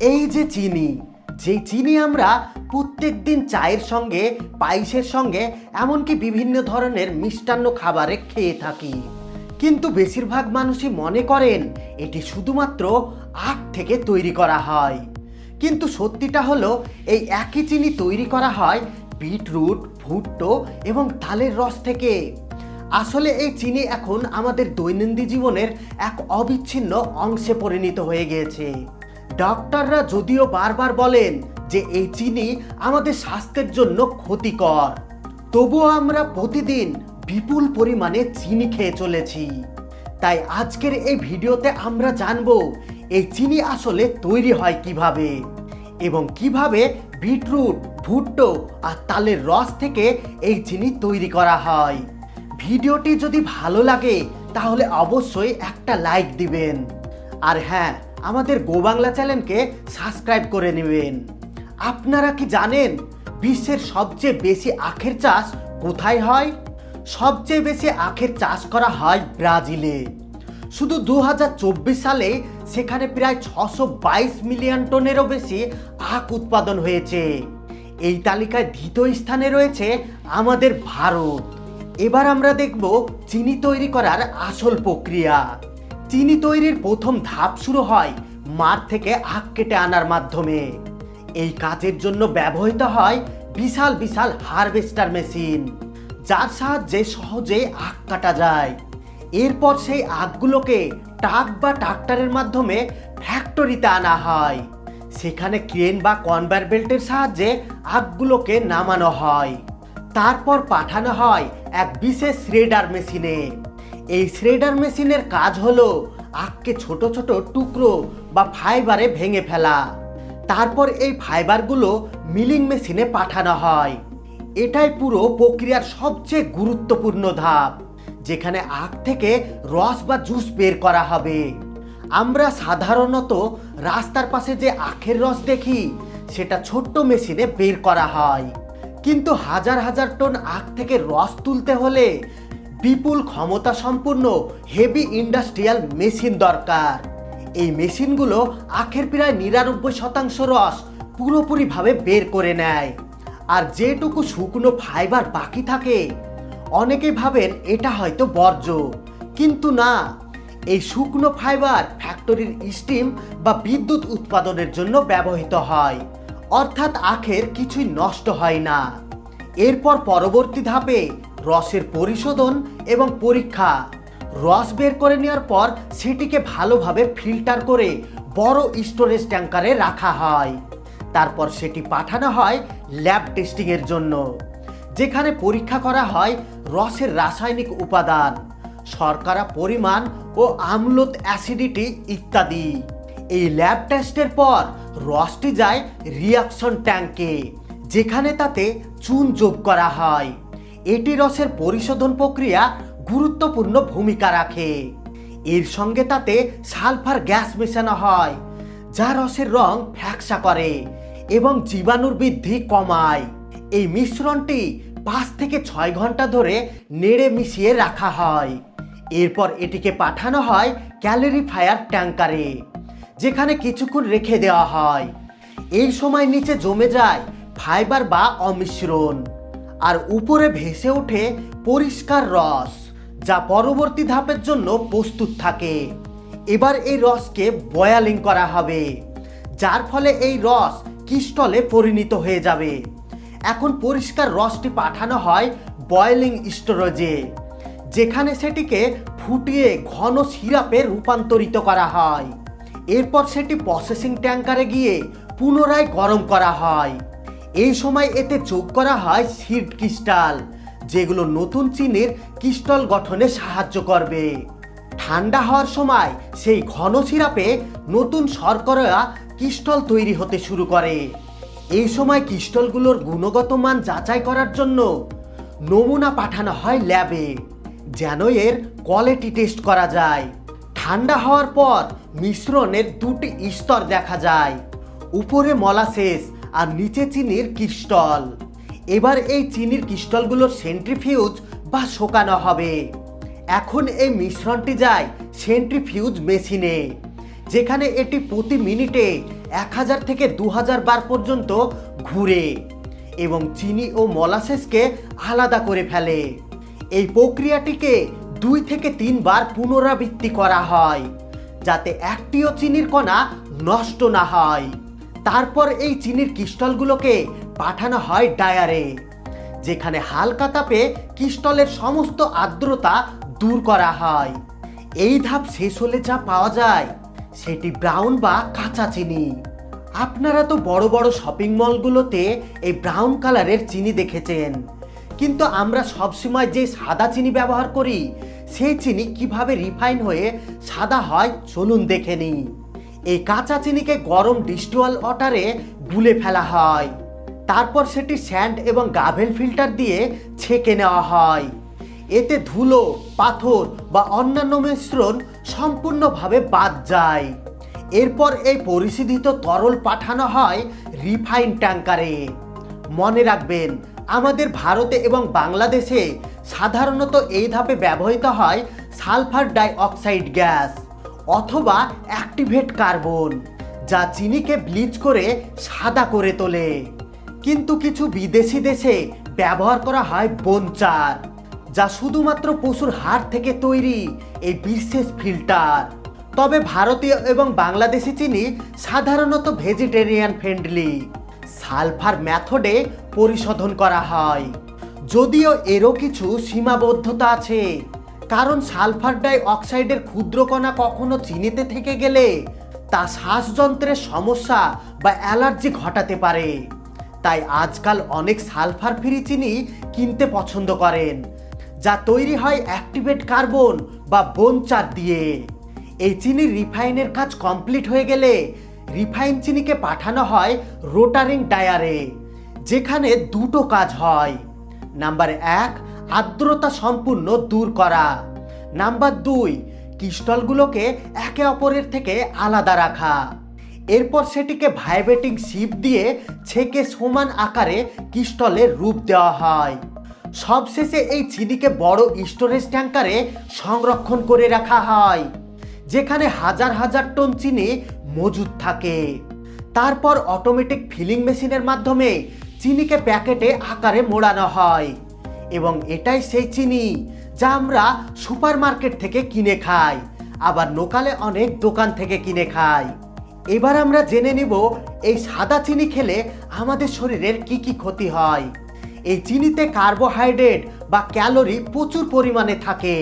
এই যে চিনি যে চিনি আমরা প্রত্যেক দিন চায়ের সঙ্গে, পায়েসের সঙ্গে, এমনকি বিভিন্ন ধরনের মিষ্টান্ন খাবারে খেয়ে থাকি। কিন্তু বেশিরভাগ মানুষই মনে করেন এটি শুধুমাত্র আখ থেকে তৈরি করা হয়। কিন্তু সত্যিটা হলো, এই একই চিনি তৈরি করা হয় বিটরুট, ভুট্টো এবং তালের রস থেকে। আসলে এই চিনি এখন আমাদের দৈনন্দিন জীবনের এক অবিচ্ছিন্ন অংশে পরিণত হয়ে গিয়েছে। ডক্টররা যদিও বারবার বলেন যে এই চিনি আমাদের স্বাস্থ্যের জন্য ক্ষতিকর। তবুও আমরা প্রতিদিন বিপুল পরিমাণে চিনি খেয়ে চলেছি। তাই আজকের এই ভিডিওতে আমরা জানব, এই চিনি আসলে তৈরি হয় কীভাবে এবং কীভাবে বিটরুট, ভুট্টো আর তালের রস থেকে এই চিনি তৈরি করা হয়। ভিডিওটি যদি ভালো লাগে, তাহলে অবশ্যই একটা লাইক দিবেন। আর হ্যাঁ আমাদের গোবাংলা চ্যানেলকে সাবস্ক্রাইব করে নেবেন। আপনারা কি জানেন বিশ্বের সবচেয়ে বেশি আখের চাষ কোথায় হয়? সবচেয়ে বেশি আখের চাষ করা হয় ব্রাজিলে। শুধু দু হাজার চব্বিশ সালে সেখানে প্রায় ছশো মিলিয়ন টনেরও বেশি আখ উৎপাদন হয়েছে। এই তালিকায় দ্বিতীয় স্থানে রয়েছে আমাদের ভারত। এবার আমরা দেখব চিনি তৈরি করার আসল প্রক্রিয়া। চিনি তৈরির প্রথম ধাপ শুরু হয় মাঠ থেকে আখ কেটে আনার মাধ্যমে। এই কাজের জন্য ব্যবহৃত হয় বিশাল বিশাল হারভেস্টার মেশিন, যার সাহায্যে সহজে আখ কাটা যায়। এরপর সেই আখগুলোকে ট্রাক বা ট্রাক্টরের মাধ্যমে ফ্যাক্টরিতে আনা হয়। সেখানে ক্রেন বা কনভেয়ার বেল্টের সাহায্যে আখগুলোকে নামানো হয়। তারপর পাঠানো হয় এক বিশেষ শ্রেডার মেশিনে। এই শ্রেডার মেশিনের কাজ হলো আখকে ছোট ছোট টুকরো বা ফাইবারে ভেঙে ফেলা। তারপর এই ফাইবারগুলো মিলিং মেশিনে পাঠানো হয়। এটাই পুরো প্রক্রিয়ার সবচেয়ে গুরুত্বপূর্ণ ধাপ, যেখানে আখ থেকে রস বা জুস বের করা হবে। আমরা সাধারণত রাস্তার পাশে যে আখের রস দেখি, সেটা ছোট্ট মেশিনে বের করা হয়। কিন্তু হাজার হাজার টন আখ থেকে রস তুলতে হলে বিপুল ক্ষমতা সম্পূর্ণ হেভি ইন্ডাস্ট্রিয়াল মেশিন দরকার। এই মেশিনগুলো আখের প্রায় নিরানব্বই শতাংশ রস পুরোপুরিভাবে বের করে নেয়। আর যেটুকু শুকনো ফাইবার বাকি থাকে অনেকে ভাবেন এটা হয়তো বর্জ্য। কিন্তু না, এই শুকনো ফাইবার ফ্যাক্টরির স্টিম বা বিদ্যুৎ উৎপাদনের জন্য ব্যবহৃত হয়। অর্থাৎ আখের কিছুই নষ্ট হয় না। এরপর পরবর্তী ধাপে রসের পরিশোধন এবং পরীক্ষা। রস বের করে নেওয়ার পর সেটিকে ভালোভাবে ফিল্টার করে বড় স্টোরেজ ট্যাঙ্কারে রাখা হয়। তারপর সেটি পাঠানো হয় ল্যাব টেস্টিংয়ের জন্য, যেখানে পরীক্ষা করা হয় রসের রাসায়নিক উপাদান, শর্করা পরিমাণ ও আমলত অ্যাসিডিটি ইত্যাদি। এই ল্যাব টেস্টের পর রসটি যায় রিয়াকশন ট্যাঙ্কে, যেখানে তাতে চুন যোগ করা হয়। এটি রসের পরিশোধন প্রক্রিয়া গুরুত্বপূর্ণ ভূমিকা রাখে। এর সঙ্গে তাতে সালফার গ্যাস মেশানো হয়, যা রসের রং ফ্যাকসা করে এবং জীবাণুর বৃদ্ধি কমায়। এই মিশ্রণটি পাঁচ থেকে ছয় ঘণ্টা ধরে নেড়ে মিশিয়ে রাখা হয়। এরপর এটিকে পাঠানো হয় ক্যালোরিফায়ার ট্যাঙ্কারে, যেখানে কিছুক্ষণ রেখে দেওয়া হয়। এই সময় নিচে জমে যায় ফাইবার বা অমিশ্রণ। আর উপরে ভেসে ওঠে পরিষ্কার রস, যা পরবর্তী ধাপের জন্য প্রস্তুত থাকে। এবার এই রসকে বয়ালিং করা হবে, যার ফলে এই রস কিস্টলে পরিণত হয়ে যাবে। এখন পরিষ্কার রসটি পাঠানো হয় বয়েলিং স্টোরেজে যেখানে সেটিকে ফুটিয়ে ঘন সিরাপে রূপান্তরিত করা হয়। এরপর সেটি প্রসেসিং ট্যাঙ্কারে গিয়ে পুনরায় গরম করা হয়। এই সময় এতে যোগ করা হয় সিড ক্রিস্টাল, যেগুলো নতুন চিনির ক্রিস্টাল গঠনে সাহায্য করবে। ঠান্ডা হওয়ার সময় সেই ঘন সিরাপে নতুন শর্করা ক্রিস্টাল তৈরি হতে শুরু করে। এই সময় ক্রিস্টালগুলোর গুণগত মান যাচাই করার জন্য নমুনা পাঠানো হয় ল্যাবে, যেন এর কোয়ালিটি টেস্ট করা যায়। ঠান্ডা হওয়ার পর মিশ্রণের দুটি স্তর দেখা যায়। উপরে মলাসেস আর নিচে চিনির ক্রিস্টল এবার এই চিনির ক্রিস্টলগুলোর সেন্ট্রিফিউজ বা শোকানো হবে। এখন এই মিশ্রণটি যায় সেন্ট্রিফিউজ মেশিনে যেখানে এটি প্রতি মিনিটে এক হাজার থেকে দু হাজার বার পর্যন্ত ঘুরে এবং চিনি ও মলাসেসকে আলাদা করে ফেলে। এই প্রক্রিয়াটিকে দুই থেকে তিনবার পুনরাবৃত্তি করা হয়, যাতে একটিও চিনির কণা নষ্ট না হয়। তারপর এই চিনির ক্রিস্টালগুলোকে পাঠানো হয় ডায়ারে, যেখানে হালকা তাপে ক্রিস্টলের সমস্ত আর্দ্রতা দূর করা হয়। এই ধাপ শেষ হলে যা পাওয়া যায়, সেটি ব্রাউন বা কাঁচা চিনি। আপনারা তো বড় বড় শপিং মলগুলোতে এই ব্রাউন কালারের চিনি দেখেছেন, কিন্তু আমরা সবসময় যে সাদা চিনি ব্যবহার করি, সেই চিনি কীভাবে রিফাইন হয়ে সাদা হয়, চলুন দেখে নিই। এই কাঁচা চিনিকে গরম ডিস্টুয়াল ওয়াটারে গুলে ফেলা হয়। তারপর সেটি স্যান্ড এবং গাভেল ফিল্টার দিয়ে ছেঁকে নেওয়া হয়। এতে ধুলো, পাথর বা অন্যান্য মিশ্রণ সম্পূর্ণভাবে বাদ যায়। এরপর এই পরিশোধিত তরল পাঠানো হয় রিফাইন ট্যাঙ্কারে। মনে রাখবেন, আমাদের ভারতে এবং বাংলাদেশে সাধারণত এই ধাপে ব্যবহৃত হয় সালফার ডাই অক্সাইড গ্যাস। অথবা অ্যাক্টিভেট কার্বন যা চিনিকে ব্লিচ করে সাদা করে তোলে। কিন্তু কিছু বিদেশি দেশে ব্যবহার করা হয় বনচার যা শুধুমাত্র পশুর হাড় থেকে তৈরি, এই বিশেষ ফিল্টার তবে ভারতীয় এবং বাংলাদেশি চিনি সাধারণত ভেজিটেরিয়ান ফ্রেন্ডলি সালফার মেথডে পরিশোধন করা হয়। যদিও এরও কিছু সীমাবদ্ধতা আছে কারণ সালফার ডাই অক্সাইডের ক্ষুদ্রকণা কখনো চিনিতে থেকে গেলে তা শ্বাসযন্ত্রের সমস্যা বা অ্যালার্জি ঘটাতে পারে। তাই আজকাল অনেক সালফার ফ্রি চিনি কিনতে পছন্দ করেন, যা তৈরি হয় অ্যাক্টিভেট কার্বন বা বনচার দিয়ে। এই চিনির রিফাইনের কাজ কমপ্লিট হয়ে গেলে রিফাইন চিনিকে পাঠানো হয় রোটারিং ডায়ারে, যেখানে দুটো কাজ হয়। নাম্বার এক আর্দ্রতা সম্পূর্ণ দূর করা। নাম্বার দুই, ক্রিস্টলগুলোকে একে অপরের থেকে আলাদা রাখা। এরপর সেটিকে ভাইব্রেটিং শিপ দিয়ে ছেঁকে সমান আকারে ক্রিস্টলের রূপ দেওয়া হয়। সবশেষে এই চিনিকে বড় স্টোরেজ ট্যাঙ্কারে সংরক্ষণ করে রাখা হয়, যেখানে হাজার হাজার টন চিনি মজুদ থাকে। তারপর অটোমেটিক ফিলিং মেশিনের মাধ্যমে চিনিকে প্যাকেটে আকারে মোড়ানো হয়। এবং এটাই সেই চিনি যা আমরা সুপার মার্কেট থেকে কিনে খাই, আবার লোকালে অনেক দোকান থেকে কিনে খাই। এবার আমরা জেনে নিব এই সাদা চিনি খেলে আমাদের শরীরের কি কি ক্ষতি হয়। এই চিনিতে কার্বোহাইড্রেট বা ক্যালোরি প্রচুর পরিমাণে থাকে।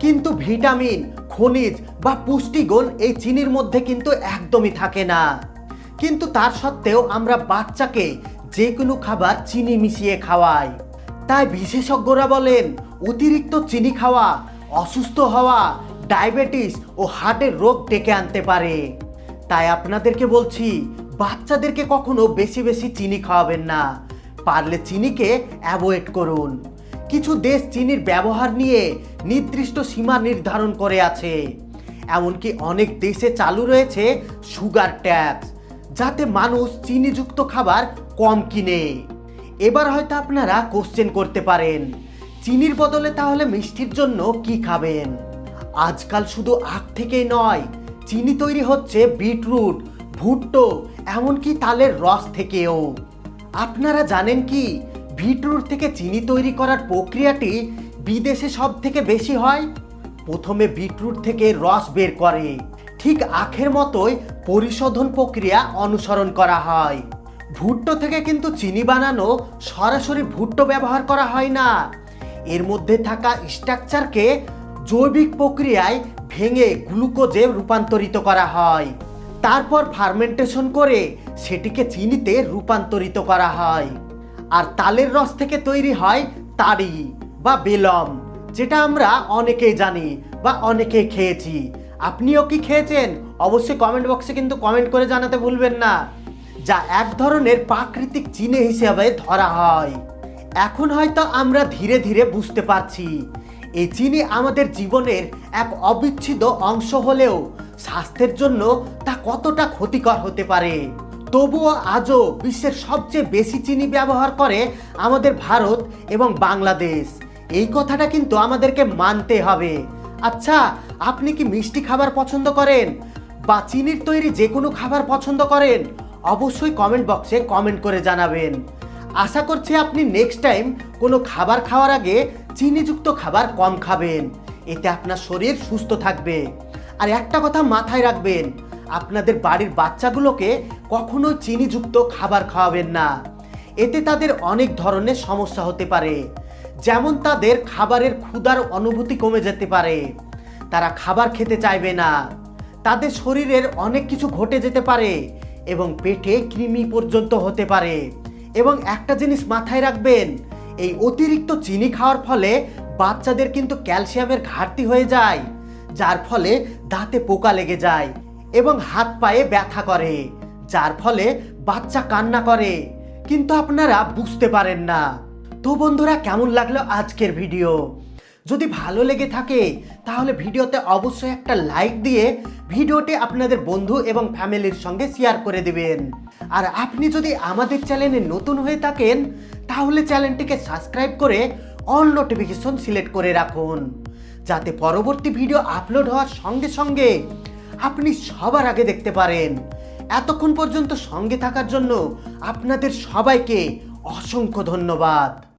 কিন্তু ভিটামিন, খনিজ বা পুষ্টিগুণ এই চিনির মধ্যে কিন্তু একদমই থাকে না। কিন্তু তার সত্ত্বেও আমরা বাচ্চাকে যে কোনো খাবার চিনি মিশিয়ে খাওয়াই। তাই বিশেষজ্ঞরা বলেন, অতিরিক্ত চিনি খাওয়া, অসুস্থ হওয়া, ডায়াবেটিস ও হার্টের রোগ ডেকে আনতে পারে। তাই আপনাদেরকে বলছি, বাচ্চাদেরকে কখনো বেশি বেশি চিনি খাওয়াবেন না। পারলে চিনিকে অ্যাভয়েড করুন। কিছু দেশ চিনির ব্যবহার নিয়ে নির্দিষ্ট সীমা নির্ধারণ করে আছে। এমনকি অনেক দেশে চালু রয়েছে সুগার ট্যাক্স যাতে মানুষ চিনিযুক্ত খাবার কম কিনে। এবার হয়তো আপনারা কোশ্চেন করতে পারেন। চিনির বদলে তাহলে মিষ্টির জন্য কি খাবেন? আজকাল শুধু আখ থেকেই নয়, চিনি তৈরি হচ্ছে বিটরুট, ভুট্টো, এমনকি তালের রস থেকেও। আপনারা জানেন কি, বিটরুট থেকে চিনি তৈরি করার প্রক্রিয়াটি বিদেশে সব থেকে বেশি হয়? প্রথমে বিটরুট থেকে রস বের করে। ঠিক আখের মতোই পরিশোধন প্রক্রিয়া অনুসরণ করা হয়। ভুট্টো থেকে কিন্তু চিনি বানানো সরাসরি ভুট্টো ব্যবহার করা হয় না। এর মধ্যে থাকা স্ট্রাকচারকে জৈবিক প্রক্রিয়ায় ভেঙে গ্লুকোজে রূপান্তরিত করা হয়। তারপর ফার্মেন্টেশন করে সেটিকে চিনিতে রূপান্তরিত করা হয়। আর তালের রস থেকে তৈরি হয় তাড়ি বা বেলম, যেটা আমরা অনেকেই জানি বা অনেকেই খেয়েছি। আপনিও কি খেয়েছেন? অবশ্যই কমেন্ট বক্সে কিন্তু কমেন্ট করে জানাতে ভুলবেন না। যা এক ধরনের প্রাকৃতিক চিনি হিসেবে ধরা হয়। এখন হয়তো আমরা ধীরে ধীরে বুঝতে পারছি এই চিনি আমাদের জীবনের এক অবিচ্ছেদ্য অংশ হলেও স্বাস্থ্যের জন্য তা কতটা ক্ষতিকর হতে পারে। তবুও আজও বিশ্বের সবচেয়ে বেশি চিনি ব্যবহার করে আমাদের ভারত এবং বাংলাদেশ। এই কথাটা কিন্তু আমাদেরকে মানতে হবে। আচ্ছা আপনি কি মিষ্টি খাবার পছন্দ করেন বা চিনির তৈরি যে কোনো খাবার পছন্দ করেন? অবশ্যই কমেন্ট বক্সে কমেন্ট করে জানাবেন। আশা করছি আপনি নেক্সট টাইম কোনো খাবার খাওয়ার আগে চিনিযুক্ত খাবার কম খাবেন। এতে আপনার শরীর সুস্থ থাকবে। আর একটা কথা মাথায় রাখবেন, আপনাদের বাড়ির বাচ্চাগুলোকে কখনোই চিনিযুক্ত খাবার খাওয়াবেন না। এতে তাদের অনেক ধরনের সমস্যা হতে পারে। যেমন তাদের খাবারের ক্ষুধার অনুভূতি কমে যেতে পারে। তারা খাবার খেতে চাইবে না। তাদের শরীরের অনেক কিছু ঘটে যেতে পারে। এবং পেটে কৃমি পর্যন্ত হতে পারে। এবং একটা জিনিস মাথায় রাখবেন, এই অতিরিক্ত চিনি খাওয়ার ফলে বাচ্চাদের কিন্তু ক্যালসিয়ামের ঘাটতি হয়ে যায়, যার ফলে দাঁতে পোকা লেগে যায় এবং হাত পায়ে ব্যথা করে, যার ফলে বাচ্চা কান্না করে। কিন্তু আপনারা বুঝতে পারেন না। তো বন্ধুরা, কেমন লাগল আজকের ভিডিও? যদি ভালো লেগে থাকে, তাহলে ভিডিওতে অবশ্যই একটা লাইক দিয়ে ভিডিওটি আপনাদের বন্ধু এবং ফ্যামিলির সঙ্গে শেয়ার করে দিবেন। আর আপনি যদি আমাদের চ্যানেলে নতুন হয়ে থাকেন, তাহলে চ্যানেলটিকে সাবস্ক্রাইব করে অল নোটিফিকেশন সিলেক্ট করে রাখুন। যাতে পরবর্তী ভিডিও আপলোড হওয়ার সঙ্গে সঙ্গে আপনি সবার আগে দেখতে পারেন। এতক্ষণ পর্যন্ত সঙ্গে থাকার জন্য আপনাদের সবাইকে অসংখ্য ধন্যবাদ।